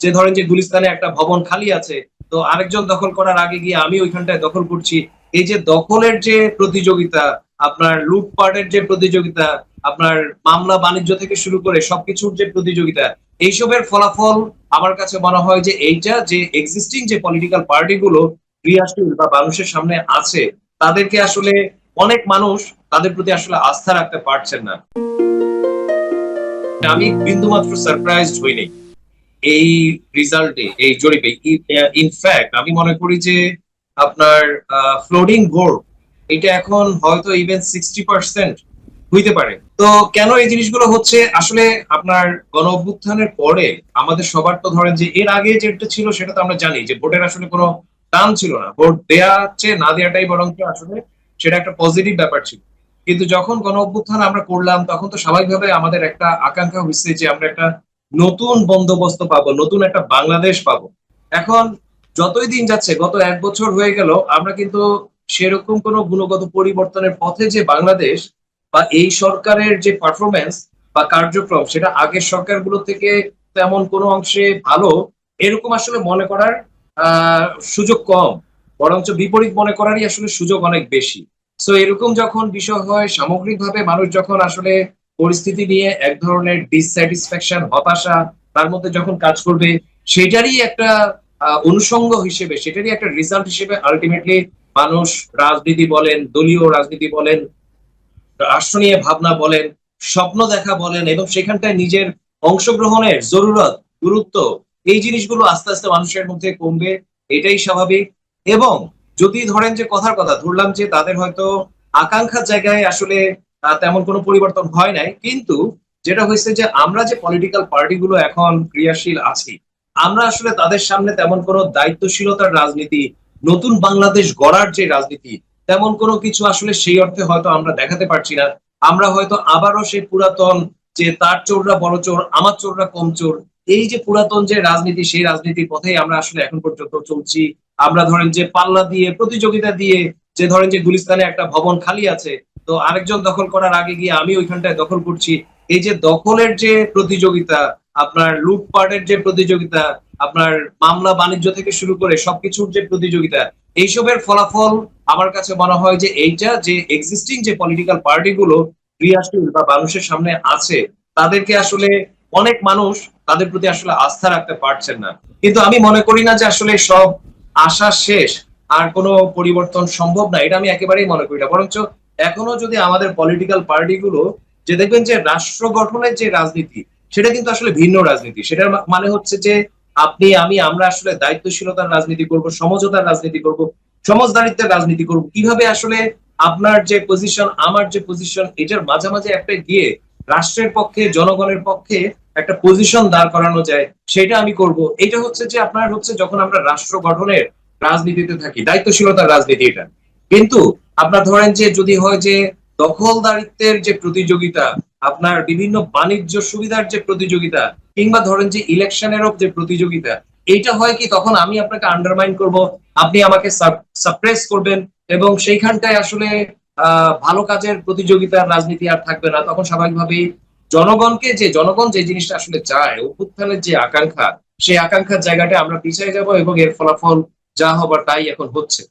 যে ধরেন যে গুলিস্তানে একটা ভবন খালি আছে, তো আরেকজন দখল করার আগে গিয়ে আমি ওইখানটায় দখল করছি। এই যে দখলের যে প্রতিযোগিতা, আপনার লুটপাটের যে প্রতিযোগিতা, আপনার মামলা বাণিজ্য থেকে শুরু করে সবকিছুর যে প্রতিযোগিতা, এইসবের ফলাফল আমার কাছে মনে হয় যে এইটা যে এক্সিস্টিং যে পলিটিক্যাল পার্টিগুলো ক্রিয়াশীল বা মানুষের সামনে আছে, তাদেরকে আসলে অনেক মানুষ তাদের প্রতি আসলে আস্থা রাখতে পারছেন না। আমি বিন্দুমাত্র সারপ্রাইজড হইনি এই রেজাল্টে এই জরিপে ইনফ্যাক্ট আমি মনে করি যে আপনার ফ্লোডিং বোর্ড এটা এখন হয়তো ইভেন সিক্সটি পার্সেন্ট হইতে পারে। তো কেন এই জিনিসগুলো হচ্ছে? আসলে আপনার গণ অভ্যুত্থানের পরে আমাদের সবার তো ধরেন যে এর আগে যেটা ছিল সেটা তো আমরা জানি যে ভোটের আসলে কোনো টান ছিল না। ভোট দেয়া চেয়ে না দেওয়াটাই বরং আসলে সেটা একটা পজিটিভ ব্যাপার ছিল। কিন্তু যখন গণ অভ্যুত্থান আমরা করলাম, তখন তো স্বাভাবিকভাবে আমাদের একটা আকাঙ্ক্ষা হচ্ছে যে আমরা একটা নতুন বন্দোবস্ত পাবো, নতুন একটা বাংলাদেশ পাবো। এখন যতই দিন যাচ্ছে, গত এক বছর হয়ে গেল, আমরা কিন্তু সেরকম কোনো গুণগত পরিবর্তনের পথে যে বাংলাদেশ বা এই সরকারের যে পারফরমেন্স বা কার্যক্রম, সেটা আগের সরকারগুলো থেকে তেমন কোনো অংশে ভালো, এরকম আসলে মনে করার সুযোগ কম। বরঞ্চ বিপরীত মনে করারই আসলে সুযোগ অনেক বেশি। সো এরকম যখন বিষয় হয়, সামগ্রিকভাবে মানুষ যখন আসলে পরিস্থিতি নিয়ে এক ধরনের ডিসস্যাটিসফ্যাকশন হতাশা, তার মধ্যে যখন কাজ করবে, সেটারই একটা অনুষঙ্গ হিসেবে, সেটারই একটা রেজাল্ট হিসেবে আলটিমেটলি মানুষ রাজনীতি বলেন, দলীয় রাজনীতি বলেন, রাষ্ট্র নিয়ে ভাবনা বলেন, স্বপ্ন দেখা বলেন এবং সেখানটায় নিজের অংশগ্রহণের জরুরত, গুরুত্ব, এই জিনিসগুলো আস্তে আস্তে মানুষের মধ্যে কমবে, এটাই স্বাভাবিক। এবং যদি ধরেন যে কথার কথা, ধরলাম যে তাদের হয়তো আকাঙ্ক্ষার জায়গায় আসলে তেমন কোনো পরিবর্তন হয় নাই। কিন্তু যেটা হয়েছে যে আমরা যে পলিটিক্যাল পার্টিগুলো এখন ক্রিয়াশীল আছি, আমরা আসলে তাদের সামনে তেমন কোনো দায়িত্বশীলতার রাজনীতি, নতুন বাংলাদেশ গড়ার যে রাজনীতি, তেমন কোনো কিছু আসলে সেই অর্থে হয়তো আমরা দেখাতে পারছি না। আমরা হয়তো আবারও সেই পুরাতন যে তার চোররা বড় চোর, আমার চোররা কম চোর, এই যে পুরাতন যে রাজনীতি, সেই রাজনীতির পথেই আমরা আসলে এখন পর্যন্ত চলছি। আমরা ধরেন যে পাল্লা দিয়ে, প্রতিযোগিতা দিয়ে, যে ধরেন যে গুলিস্তানে একটা ভবন খালি আছে তো আরেকজন দখল করার আগে গিয়ে আমি ওইখানটায় দখল করছি। এই যে দখলের যে প্রতিযোগিতা, আপনার লুটপাটের যে প্রতিযোগিতা, আপনার মামলা বাণিজ্য থেকে শুরু করে সবকিছুর যে প্রতিযোগিতা, এইসবের ফলাফল আমার কাছে মনে হয় যে এইটা যে এক্সিস্টিং যে পলিটিক্যাল পার্টিগুলো ক্রিয়াশীল বা মানুষের সামনে আছে, তাদেরকে আসলে অনেক মানুষ তাদের প্রতি আসলে আস্থা রাখতে পারছেন না। কিন্তু আমি মনে করি না যে আসলে সব আশা শেষ, আর কোনো পরিবর্তন সম্ভব না, এটা আমি একেবারেই মনে করি না। বরঞ্চ এখনও যদি আমাদের পলিটিক্যাল পার্টিগুলো যে দেখবেন যে রাষ্ট্র গঠনের যে রাজনীতি, সেটা কিন্তু আসলে ভিন্ন রাজনীতি। সেটার মানে হচ্ছে যে আপনি, আমি, আমরা আসলে দায়িত্বশীলতার রাজনীতি করব, সমঝোতার রাজনীতি করব সমাজদারিত্বের রাজনীতি করব। কীভাবে আসলে আপনার যে পজিশন আমার যে পজিশন এটার মাঝামাঝি একটা গিয়ে রাষ্ট্রের পক্ষে, জনগণের পক্ষে একটা পজিশন দাঁড় করানো যায়, সেটা আমি করব। এটা হচ্ছে যে আপনার হচ্ছে যখন আমরা রাষ্ট্র গঠনের রাজনীতিতে থাকি, দায়িত্বশীলতার রাজনীতি এটা। কিন্তু আপনার ধরেন যে যদি হয় যে দখলদারিত্বের যে প্রতিযোগিতা, আপনার বিভিন্ন বাণিজ্য সুবিধার যে প্রতিযোগিতা, কিংবা ধরেন যে ইলেকশনেরও যে প্রতিযোগিতা, এইটা হয় কি তখন আমি আপনাকে আন্ডারমাইন করব, আপনি আমাকে সাপ্রেস করবেন এবং সেইখানটায় আসলে ভালো কাজের প্রতিযোগিতার রাজনীতি আর থাকবে না। তখন স্বাভাবিকভাবেই জনগণকে যে, জনগণ যে জিনিসটা আসলে চায়, অভ্যুত্থানের যে আকাঙ্ক্ষা, সেই আকাঙ্ক্ষার জায়গাটা আমরা পিছিয়ে যাব এবং এর ফলাফল যা হবার তাই এখন হচ্ছে।